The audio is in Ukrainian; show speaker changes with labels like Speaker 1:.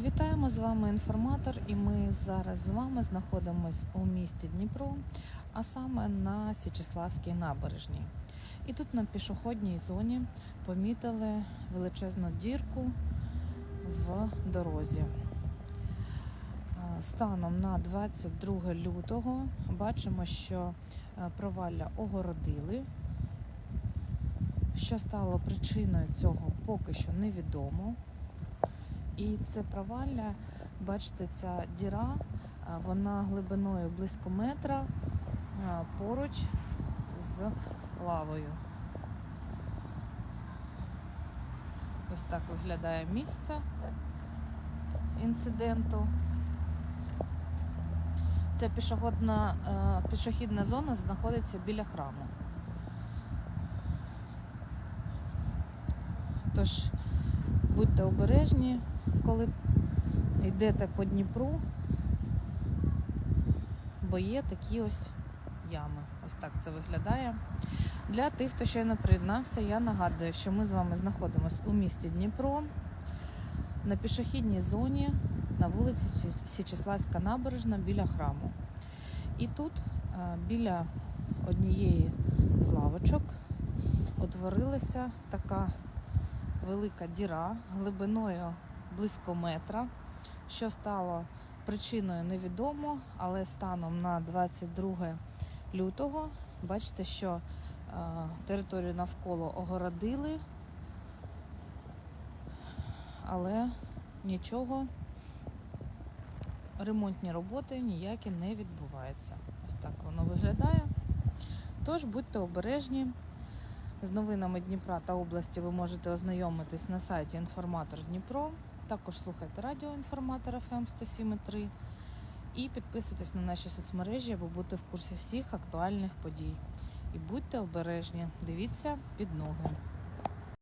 Speaker 1: Вітаємо з вами інформатор, і ми зараз з вами знаходимось у місті Дніпро, а саме на Січеславській набережній. І тут на пішохідній зоні помітили величезну дірку в дорозі. Станом на 22 лютого бачимо, що е, провалля огородили. Що стало причиною цього, поки що невідомо. І це провалля, бачите, ця діра, вона глибиною близько метра поруч з лавою. Ось так виглядає місце інциденту. Ця пішохідна, е, пішохідна зона знаходиться біля храму. Тож будьте обережні, коли йдете по Дніпру, бо є такі ось ями. Ось так це виглядає. Для тих, хто ще не приєднався, я нагадую, що ми з вами знаходимося у місті Дніпро на пішохідній зоні на вулиці Сі- Січеславська набережна біля храму. І тут е, біля однієї з лавочок утворилася така велика діра глибиною близько метра. Що стало причиною невідомо, але станом на 22 лютого бачите, що е, територію навколо огородили, але нічого, ремонтні роботи ніякі не відбуваються. Ось так воно виглядає. Тож будьте обережні. З новинами Дніпра та області ви можете ознайомитись на сайті Інформатор Дніпро. Також слухайте радіо Інформатор FM 107.3 і підписуйтесь на наші соцмережі, аби бути в курсі всіх актуальних подій. І будьте обережні, дивіться під ноги.